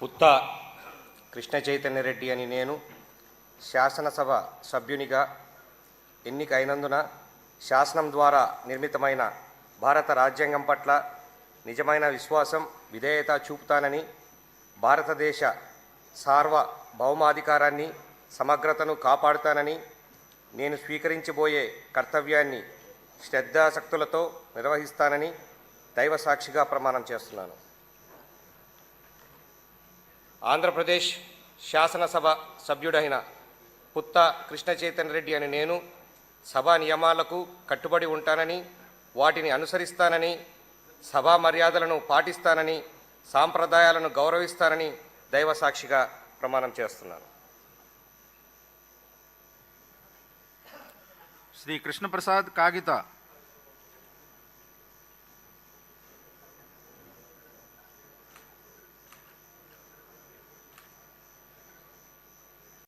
పుత్త కృష్ణ చైతన్య రెడ్డి అని నేను శాసనసభ సభ్యునిగా ఎన్నికైనందున శాసనం ద్వారా నిర్మితమైన భారత రాజ్యాంగం పట్ల నిజమైన విశ్వాసం విధేయత చూపుతానని భారతదేశ సార్వభౌమాధికారాన్ని సమగ్రతను కాపాడుతానని నేను స్వీకరించబోయే కర్తవ్యాన్ని శ్రద్ధాసక్తులతో నిర్వహిస్తానని దైవ సాక్షిగా ప్రమాణం చేస్తున్నాను. ఆంధ్రప్రదేశ్ శాసనసభ సభ్యుడైన పుత్త కృష్ణచైతన్య రెడ్డి అని నేను సభా నియమాలకు కట్టుబడి ఉంటానని వాటిని అనుసరిస్తానని సభా మర్యాదలను పాటిస్తానని సాంప్రదాయాలను గౌరవిస్తానని దైవ సాక్షిగా ప్రమాణం చేస్తున్నాను. శ్రీ కృష్ణప్రసాద్ కాగిత